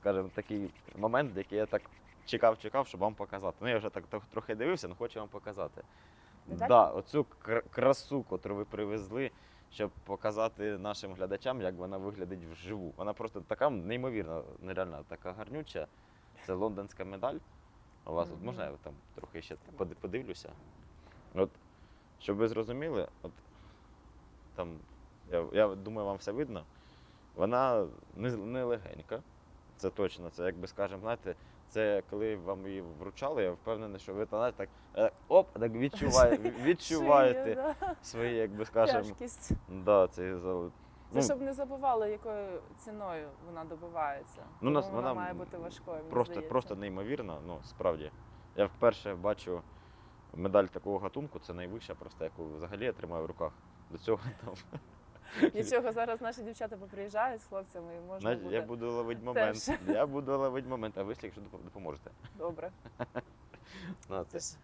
скажімо, такий момент, який я так чекав, чекав, щоб вам показати. Ну я вже так трохи дивився, але хочу вам показати. Медаль? Да, оцю кр- красу, котру ви привезли, щоб показати нашим глядачам, як вона виглядить вживу. Вона просто така неймовірна, нереальна, така гарнюча. Це лондонська медаль. У вас от можна я там трохи ще подивлюся? От, щоб ви зрозуміли, от там, я, я думаю, вам все видно. Вона не, не легенька. Це точно. Це, якби скажемо, знаєте, це коли вам її вручали, я впевнений, що ви та, знаєте, так е, оп, так відчуває, відчуваєте да. свої, якби скажемо, Тяжкість. да, цей зал- Це ну, щоб не забували, якою ціною вона добувається. Ну, Тому вона, вона має бути важкою. мені просто, здається. просто неймовірно, ну справді. Я вперше бачу медаль такого гатунку, це найвища, просто яку взагалі я тримаю в руках. До цього там. Нічого, зараз наші дівчата поприїжджають з хлопцями і можна Знаєте, буде. я буду ловити момент. теж. Я буду ловити момент, а ви, якщо допо- допоможете. Добре. Ну, Це це ж